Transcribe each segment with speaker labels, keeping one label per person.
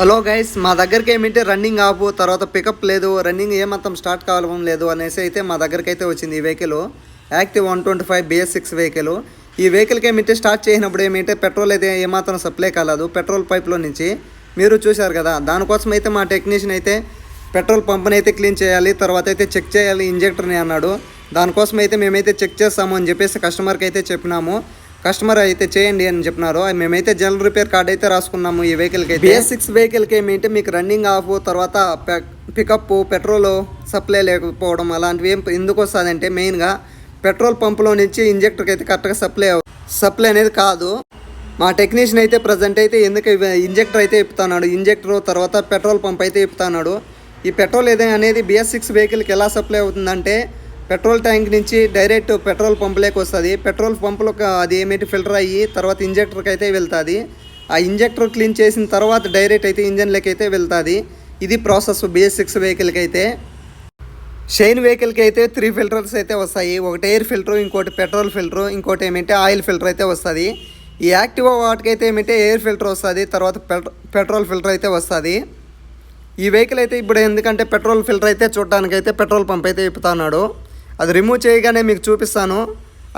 Speaker 1: Hello guys మా దగ్గరికి ఏమిటి రన్నింగ్ ఆపు తర్వాత పికప్ లేదు రన్నింగ్ ఏమాత్రం స్టార్ట్ కావడం లేదు అనేసి అయితే మా దగ్గరికి అయితే వచ్చింది ఈ vehicle active one twenty five BS six vehicle ఈ వెహికల్కి ఏమిటి స్టార్ట్ చేసినప్పుడు ఏమిటి పెట్రోల్ అయితే ఏమాత్రం సప్లై కాలేదు. పెట్రోల్ పైప్లో నుంచి మీరు చూశారు కదా దానికోసం అయితే మా టెక్నీషియన్ అయితే పెట్రోల్ పంప్ని అయితే క్లీన్ చేయాలి తర్వాత అయితే చెక్ చేయాలి ఇంజెక్టర్ని అన్నాడు. దానికోసం అయితే మేమైతే చెక్ చేస్తాము అని చెప్పేసి కస్టమర్కి అయితే చెప్పినాము. కస్టమర్ అయితే చేయండి అని చెప్పినారు మేమైతే జనరల్ రిపేర్ కార్డ్ అయితే రాసుకున్నాము ఈ వెహికల్కి అయితే. బిఎస్ సిక్స్ వెహికల్కి ఏమిటి మీకు రన్నింగ్ ఆఫ్ తర్వాత పికప్ పెట్రోల్ సప్లై లేకపోవడం అలాంటివి ఏం ఎందుకు వస్తుందంటే మెయిన్గా పెట్రోల్ పంపులో నుంచి ఇంజెక్టర్కి అయితే కరెక్ట్గా సప్లై సప్లై అనేది కాదు. మా టెక్నీషియన్ అయితే ప్రజెంట్ అయితే ఎందుకు ఇంజెక్టర్ అయితే ఇప్పుతున్నాడు ఇంజెక్టర్ తర్వాత పెట్రోల్ పంప్ అయితే ఇప్పుతున్నాడు ఈ పెట్రోల్ ఏదైనా అనేది బిఎస్ సిక్స్ వెహికల్కి ఎలా సప్లై అవుతుందంటే పెట్రోల్ ట్యాంక్ నుంచి డైరెక్ట్ పెట్రోల్ పంపులోకి వస్తుంది. పెట్రోల్ పంపులో అది ఏమిటి ఫిల్టర్ అయ్యి తర్వాత ఇంజెక్టర్కి అయితే వెళ్తుంది. ఆ ఇంజెక్టర్ క్లీన్ చేసిన తర్వాత డైరెక్ట్ అయితే ఇంజన్లోకి అయితే వెళ్తుంది. ఇది ప్రాసెస్ బిఎస్ సిక్స్ వెహికల్కి అయితే. షైన్ వెహికల్కి అయితే త్రీ ఫిల్టర్స్ అయితే వస్తాయి. ఒకటి ఎయిర్ ఫిల్టర్ ఇంకోటి పెట్రోల్ ఫిల్టర్ ఇంకోటి ఏమంటే ఆయిల్ ఫిల్టర్ అయితే వస్తుంది. ఈ యాక్టివా వాటికైతే ఏమంటే ఎయిర్ ఫిల్టర్ వస్తుంది తర్వాత పెట్రోల్ ఫిల్టర్ అయితే వస్తుంది. ఈ వెహికల్ అయితే ఇప్పుడు ఎందుకంటే పెట్రోల్ ఫిల్టర్ అయితే చూడడానికి అయితే పెట్రోల్ పంప్ అయితే ఇప్పుతున్నాడు. అది రిమూవ్ చేయగానే మీకు చూపిస్తాను.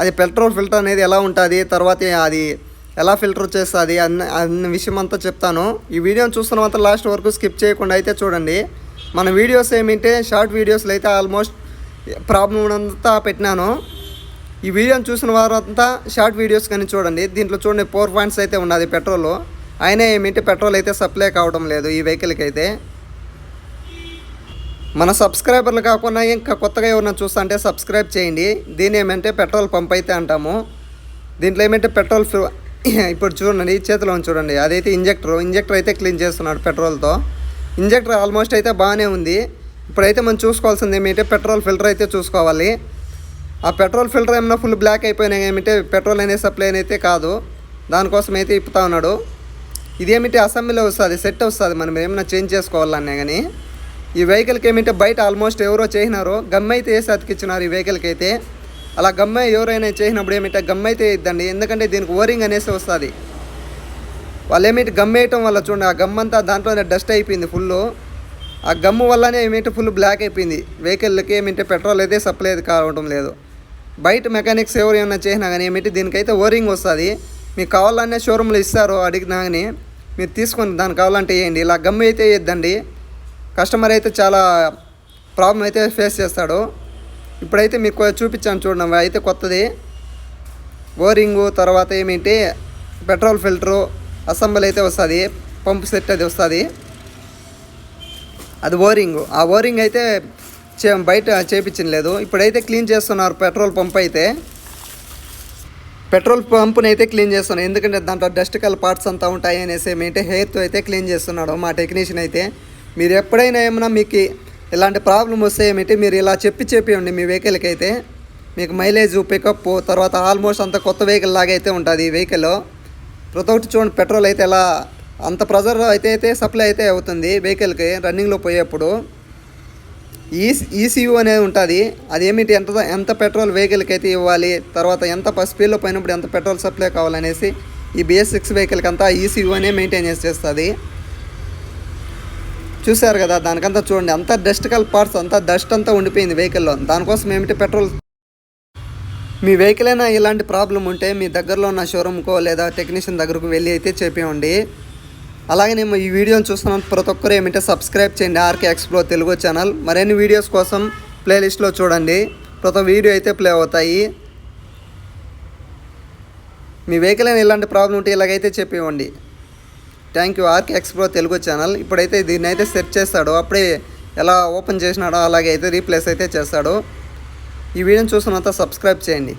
Speaker 1: అది పెట్రోల్ ఫిల్టర్ అనేది ఎలా ఉంటుంది తర్వాత అది ఎలా ఫిల్టర్ చేస్తుంది అన్న అన్న విషయం అంతా చెప్తాను. ఈ వీడియోని చూస్తున్నంత లాస్ట్ వరకు స్కిప్ చేయకుండా అయితే చూడండి. మన వీడియోస్ ఏమింటే షార్ట్ వీడియోస్లో అయితే ఆల్మోస్ట్ ప్రాబ్లం అంతా పెట్టినాను. ఈ వీడియోని చూసిన వారంతా షార్ట్ వీడియోస్ కానీ చూడండి. దీంట్లో చూడండి ఫోర్ పాయింట్స్ అయితే ఉన్నది పెట్రోల్ అయినా ఏమిటి పెట్రోల్ అయితే సప్లై కావడం లేదు ఈ వెహికల్కి అయితే. మన సబ్స్క్రైబర్లు కాకుండా ఇంకా కొత్తగా ఎవరైనా చూస్తుంటే సబ్స్క్రైబ్ చేయండి. దీని ఏమంటే పెట్రోల్ పంప్ అయితే అంటాము. దీంట్లో ఏమంటే పెట్రోల్ ఇప్పుడు చూడండి చేతిలో ఉంది చూడండి. అదైతే ఇంజెక్టర్. ఇంజెక్టర్ అయితే క్లీన్ చేస్తున్నాడు పెట్రోల్తో. ఇంజెక్టర్ ఆల్మోస్ట్ అయితే బాగానే ఉంది. ఇప్పుడైతే మనం చూసుకోవాల్సింది ఏమిటంటే పెట్రోల్ ఫిల్టర్ అయితే చూసుకోవాలి. ఆ పెట్రోల్ ఫిల్టర్ ఏమైనా ఫుల్ బ్లాక్ అయిపోయినాయి ఏమిటంటే పెట్రోల్ అనేది సప్లై అయితే కాదు. దానికోసం అయితే ఇప్పుతా ఉన్నాడు. ఇదేమిటి అసెంబ్లీలో వస్తుంది సెట్ వస్తుంది. మనం ఏమైనా చేంజ్ చేసుకోవాలన్నా కానీ. ఈ వెహికల్కి ఏమంటే బయట ఆల్మోస్ట్ ఎవరో చేసినారో గమ్ అయితే వేసి అతికిచ్చినారు ఈ వెహికల్కి అయితే అలా గమ్మ ఎవరైనా చేసినప్పుడు ఏమిటంటే గమ్ అయితే ఇద్దండి. ఎందుకంటే దీనికి ఓరింగ్ అనేసి వస్తుంది. వాళ్ళు ఏమిటి గమ్ వేయటం వల్ల చూడండి ఆ గమ్ అంతా దాంట్లోనే డస్ట్ అయిపోయింది ఫుల్ ఆ గమ్ము వల్లనే ఏమిటి ఫుల్ బ్లాక్ అయిపోయింది. వెహికల్కి ఏమిటి పెట్రోల్ అయితే సప్లై కావడం లేదు. బయట మెకానిక్స్ ఎవరు ఏమైనా చేసినా కానీ ఏమిటి దీనికైతే ఓరింగ్ వస్తుంది. మీకు కావాలనే షోరూంలో ఇస్తారు అడిగినా కానీ మీరు తీసుకొని దానికి కావాలంటే వేయండి ఇలా గమ్ అయితే వేయద్దండి కస్టమర్ అయితే చాలా ప్రాబ్లం అయితే ఫేస్ చేస్తాడు. ఇప్పుడైతే మీకు చూపించాను చూడండి అయితే కొత్తది. ఓరింగు తర్వాత ఏమిటి? పెట్రోల్ ఫిల్టరు అసెంబ్లీ అయితే వస్తుంది పంప్ సెట్ అది వస్తుంది. అది ఓరింగ్. ఆ ఓరింగ్ అయితే చే బయట చేపించలేదు ఇప్పుడైతే క్లీన్ చేస్తున్నారు పెట్రోల్ పంప్ అయితే. పెట్రోల్ పంప్ని అయితే క్లీన్ చేస్తున్నాను ఎందుకంటే దాంట్లో డస్ట్ కల్ పార్ట్స్ అంతా ఉంటాయి అనేసి ఏమిటి? హెయిర్తో అయితే క్లీన్ చేస్తున్నాడు మా టెక్నీషియన్ అయితే. మీరు ఎప్పుడైనా ఏమైనా మీకు ఇలాంటి ప్రాబ్లం వస్తే ఏమిటి? మీరు ఇలా చెప్పి చెప్పివ్వండి మీ వెహికల్కి అయితే మీకు మైలేజ్ పికప్ తర్వాత ఆల్మోస్ట్ అంత కొత్త వెహికల్ లాగా అయితే ఉంటుంది ఈ వెహికల్. ప్రతి ఒక్కటి చూడండి పెట్రోల్ అయితే ఎలా అంత ప్రెజర్ అయితే అయితే సప్లై అయితే అవుతుంది వెహికల్కి రన్నింగ్లో పోయేప్పుడు. ఈ ఈసీయూ అనేది ఉంటుంది. అదేమిటి ఎంత ఎంత పెట్రోల్ వెహికల్కి అయితే ఇవ్వాలి? తర్వాత ఎంత స్పీడ్లో పోయినప్పుడు ఎంత పెట్రోల్ సప్లై కావాలనేసి ఈ బిఎస్ సిక్స్ వెహికల్కి అంతా ఈసీయూ అనే మెయింటైన్ చేసేస్తుంది చూశారు కదా దానికంతా చూడండి అంతా డస్టికల్ పార్ట్స్ అంతా డస్ట్ అంతా ఉండిపోయింది వెహికల్లో దానికోసం ఏమిటి పెట్రోల్ మీ వెహికల్ అయినా ఇలాంటి ప్రాబ్లం ఉంటే మీ దగ్గరలో ఉన్న షోరూమ్కో లేదా టెక్నీషియన్ దగ్గరకు వెళ్ళి అయితే చెప్పేయండి. అలాగే నేను ఈ వీడియోని చూస్తున్న ప్రతి ఒక్కరు ఏమిటంటే సబ్స్క్రైబ్ చేయండి ఆర్కే ఎక్స్ప్లో తెలుగు ఛానల్ మరిన్ని వీడియోస్ కోసం ప్లేలిస్ట్లో చూడండి. ప్రతి వీడియో అయితే ప్లే అవుతాయి. మీ వెహికల్ అయినా ఇలాంటి ప్రాబ్లం ఉంటే ఇలాగైతే చెప్పివ్వండి thank you RK explo Telugu channel ఇప్పుడైతే దీన్ని అయితే సెర్చ్ చేస్తాడు. అప్పుడే ఎలా ఓపెన్ చేసినాడో అలాగే అయితే రీప్లేస్ అయితే చేస్తాడు. ఈ వీడియోని చూసినంత సబ్స్క్రైబ్ చేయండి.